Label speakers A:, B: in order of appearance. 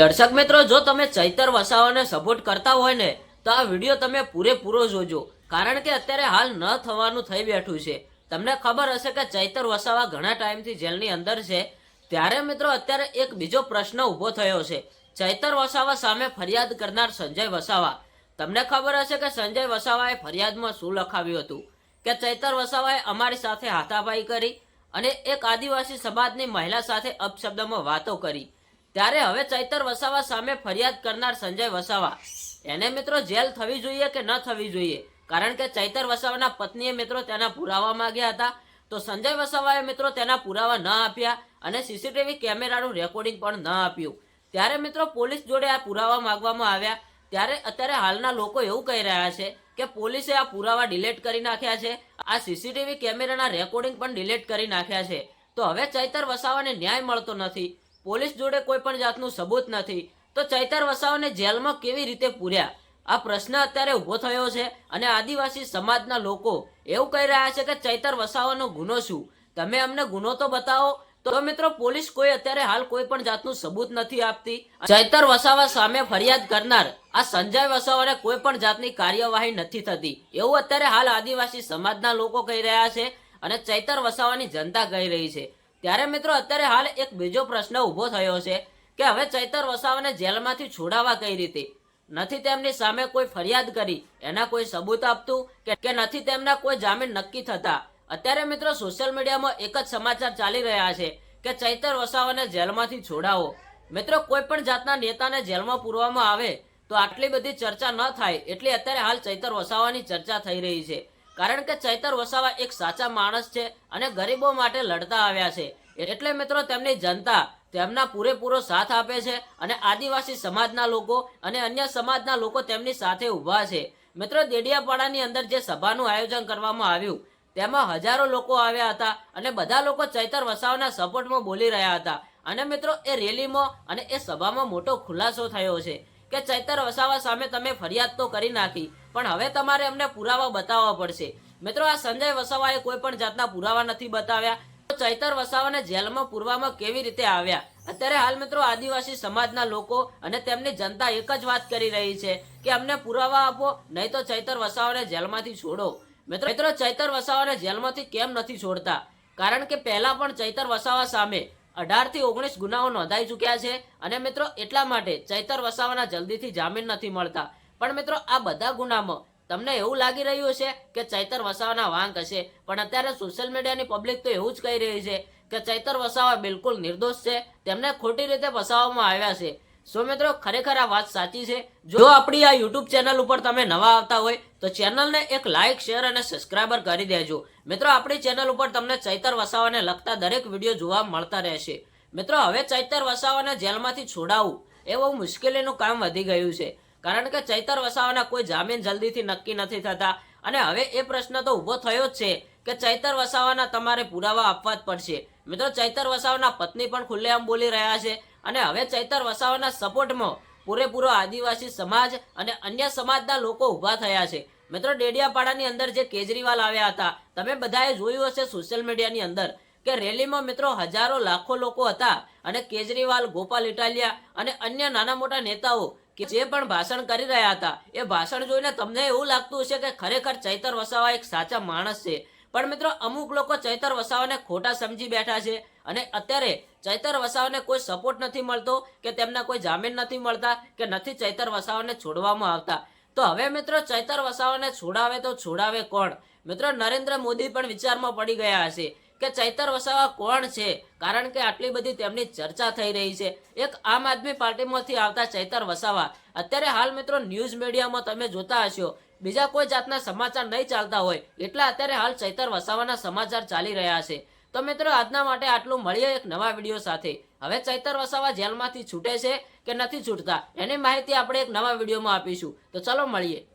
A: દર્શક મિત્રો, જો તમે ચૈતર વસાવાને સપોર્ટ કરતા હોય ને, તો આ વીડિયો તમે પૂરેપૂરો જોજો. કારણ કે અત્યારે હાલ ન થવાનું થઈ બેઠું છે. તમને ખબર હશે કે ચૈતર વસાવા ઘણા ટાઈમથી જેલની અંદર છે. ત્યારે મિત્રો, અત્યારે એક બીજો પ્રશ્ન ઊભો થયો છે. ચૈતર વસાવા સામે ફરિયાદ કરનાર સંજય વસાવા. તમને ખબર હશે કે સંજય વસાવાએ ફરિયાદમાં શું લખાવ્યું હતું? કે ચૈતર વસાવાએ અમારી સાથે હાથાપાઈ કરી અને એક આદિવાસી સમાજની મહિલા સાથે અપશબ્દમાં વાતો કરી. ત્યારે હવે ચૈતર વસાવા સામે ફરિયાદ કરનાર સંજય વસાવા. એને મિત્રો જેલ થવી જોઈએ કે ન થવી જોઈએ? કારણ કે ચૈતર વસાવાના પત્નીએ મિત્રો તેના પુરાવા માંગ્યા હતા. તો સંજય વસાવાએ મિત્રો તેના પુરાવા ન આપ્યા અને સીસીટીવી કેમેરાનું રેકોર્ડિંગ પણ ન આપ્યું. ત્યારે મિત્રો પોલીસ જોડે આ પુરાવા માંગવામાં આવ્યા. ત્યારે અત્યારે હાલના લોકો એવું કહી રહ્યા છે કે પોલીસે આ પુરાવા ડિલેટ કરી નાખ્યા છે. આ સીસીટીવી કેમેરાના રેકોર્ડિંગ પણ ડિલેટ કરી નાખ્યા છે. તો હવે ચૈતર વસાવાને ન્યાય મળતો નથી. પોલીસ જોડે કોઈ પણ જાતનું સબૂત નથી. તો ચૈતર વસાવાને જેલમાં કેવી રીતે પૂર્યા? આ પ્રશ્ન અત્યારે ઊભો થયો છે અને આદિવાસી સમાજના લોકો એવું કહી રહ્યા છે કે ચૈતર વસાવાનો ગુનો શું? તમે અમને ગુનો તો બતાવો. તો મિત્રો, પોલીસ કોઈ અત્યારે હાલ કોઈ પણ જાતનું સબૂત નથી આપતી. ચૈતર વસાવા સામે ફરિયાદ કરનાર આ સંજય વસાવાને કોઈ પણ જાતની કાર્યવાહી નથી થતી. એવું અત્યારે હાલ આદિવાસી સમાજના લોકો કહી રહ્યા છે અને ચૈતર વસાવાની જનતા કહી રહી છે. ત્યારે મિત્રો અત્યારે હાલ એક બીજો પ્રશ્ન ઊભો થયો છે કે હવે ચૈતર વસાવાને જેલમાંથી છોડાવવા કઈ રીતે? નથી તેમની સામે કોઈ ફરિયાદ કરી, એના કોઈ સબૂત આપતું કે નથી તેમના કોઈ જામીન નક્કી થતા? અત્યારે મિત્રો સોશિયલ મીડિયામાં એક જ સમાચાર ચાલી રહ્યા છે કે ચૈતર વસાવાને જેલમાંથી છોડાવો. મિત્રો કોઈ પણ જાતના નેતાને જેલમાં પૂરવામાં આવે તો આટલી બધી ચર્ચા ન થાય, એટલે અત્યારે હાલ ચૈતર વસાવાની ચર્ચા થઈ રહી છે. કારણ કે ચૈતર વસાવા એક સાચા માણસ છે અને ગરીબો માટે લડતા આવ્યા છે. એટલે મિત્રો તેમની જનતા તેમના પૂરેપૂરો સાથ આપે છે અને આદિવાસી સમાજના લોકો અને અન્ય સમાજના લોકો તેમની સાથે ઊભા છે. મિત્રો દેડિયાપાડાની અંદર જે સભાનું આયોજન કરવામાં આવ્યું, તેમાં હજારો લોકો આવ્યા હતા અને બધા લોકો ચૈતર વસાવાના સપોર્ટમાં બોલી રહ્યા હતા. અને મિત્રો એ રેલીમાં અને એ સભામાં મોટો ખુલાસો થયો છે. કે ચૈતર વસાવા સામે તમે ફરિયાદ તો કરી નાખી, પણ હવે તમારે અમને પુરાવા બતાવવા પડશે. મિત્રો, આ સંજય વસાવાએ કોઈ પણ જાતના પુરાવા નથી બતાવ્યા. ચૈતર વસાવાને જેલમાં પૂરવામાં કેવી રીતે આવ્યા? અત્યારે હાલ મિત્રો, આદિવાસી સમાજના લોકો અને તેમની જનતા એક જ વાત કરી રહી છે કે અમને પુરાવા આપો, નહીં તો ચૈતર વસાવાને જેલમાંથી છોડો. મિત્રો મિત્રો, ચૈતર વસાવાને જેલમાંથી કેમ નથી છોડતા? કારણ કે પહેલા પણ ચૈતર વસાવા સામે અઢારથી ઓગણીસ ગુનાઓ નોંધાઈ ચૂક્યા છે અને મિત્રો એટલા માટે ચૈતર વસાવાના જલ્દીથી જામીન નથી મળતા. પણ મિત્રો આ બધા ગુનામાં તમને એવું લાગી રહ્યું છે કે ચૈતર વસાવાના વાંક હશે, પણ અત્યારે સોશિયલ મીડિયાની પબ્લિક તો એવું જ કહી રહી છે કે ચૈતર વસાવા બિલકુલ નિર્દોષ છે, તેમને ખોટી રીતે ફસાવવામાં આવ્યા છે. સો મિત્રો, ખરેખર આ વાત સાચી છે. જો આપણી આ યુટ્યુબ ચેનલ ઉપર તમે નવા આવતા હોય, તો ચેનલને એક લાઇક શેર અને સબસ્ક્રાઇબર કરી દેજો. મિત્રો, આપણી ચેનલ ઉપર તમને ચૈતર વસાવાને લગતા દરેક વીડિયો જોવા મળતા રહેશે. મિત્રો, હવે ચૈતર વસાવાને જેલમાંથી છોડાવવું એ બહુ મુશ્કેલીનું કામ વધી ગયું છે. કારણ કે ચૈતર વસાવાના કોઈ જામીન જલ્દીથી નક્કી નથી થતા. અને હવે એ પ્રશ્ન તો ઊભો થયો જ છે કે ચૈતર વસાવાના તમારે પુરાવા આપવા જ પડશે. મિત્રો, ચૈતર વસાવાના પત્ની પણ ખુલ્લેઆમ બોલી રહ્યા છે. અને હવે ચૈતર વસાવાના સપોર્ટમાં પૂરેપૂરો આદિવાસી સમાજ અને અન્ય સમાજના લોકો ઊભા થયા છે. મિત્રો, ડેડિયાપાડાની અંદર જે કેજરીવાલ આવ્યા હતા, તમે બધાએ જોયું હશે સોશિયલ મીડિયાની અંદર કે રેલીમાં મિત્રો હજારો, લાખો લોકો હતા અને કેજરીવાલ, ગોપાલ ઇટાલિયા અને અન્ય નાના મોટા નેતાઓ કે જે પણ ભાષણ કરી રહ્યા હતા, એ ભાષણ જોઈને તમને એવું લાગતું હશે કે ખરેખર ચૈતર વસાવા એક સાચા માણસ છે. પણ મિત્રો, અમુક લોકો ચૈતર વસાવાને ખોટા સમજી બેઠા છે. અને અત્યારે ચૈતર વસાવાને કોઈ સપોર્ટ નથી મળતો, કે તેમના કોઈ જામીન નથી મળતા, કે નથી ચૈતર વસાવાને છોડવામાં આવતા. તો હવે મિત્રો ચૈતર વસાવાને છોડાવે તો છોડાવે કોણ? મિત્રો નરેન્દ્ર મોદી પણ વિચારમાં પડી ગયા હશે કે ચૈતર વસાવા કોણ છે? કારણ કે આટલી બધી તેમની ચર્ચા થઈ રહી છે. એક આમ આદમી પાર્ટીમાંથી આવતા ચૈતર વસાવા. અત્યારે હાલ મિત્રો ન્યૂઝ મીડિયામાં તમે જોતા હશો. બીજા કોઈ જાતના સમાચાર નહીં ચાલતા હોય. એટલા અત્યારે હાલ ચૈતર વસાવાના સમાચાર ચાલી રહ્યા છે. તો મિત્રો, આજના માટે આટલું. મળીએ એક નવા વીડિયો સાથે. હવે ચૈતર વસાવા જેલમાંથી છૂટે છે કે નથી છૂટતા? એની માહિતી આપણે એક નવા વિડીયોમાં આપીશું. તો ચલો મળીએ.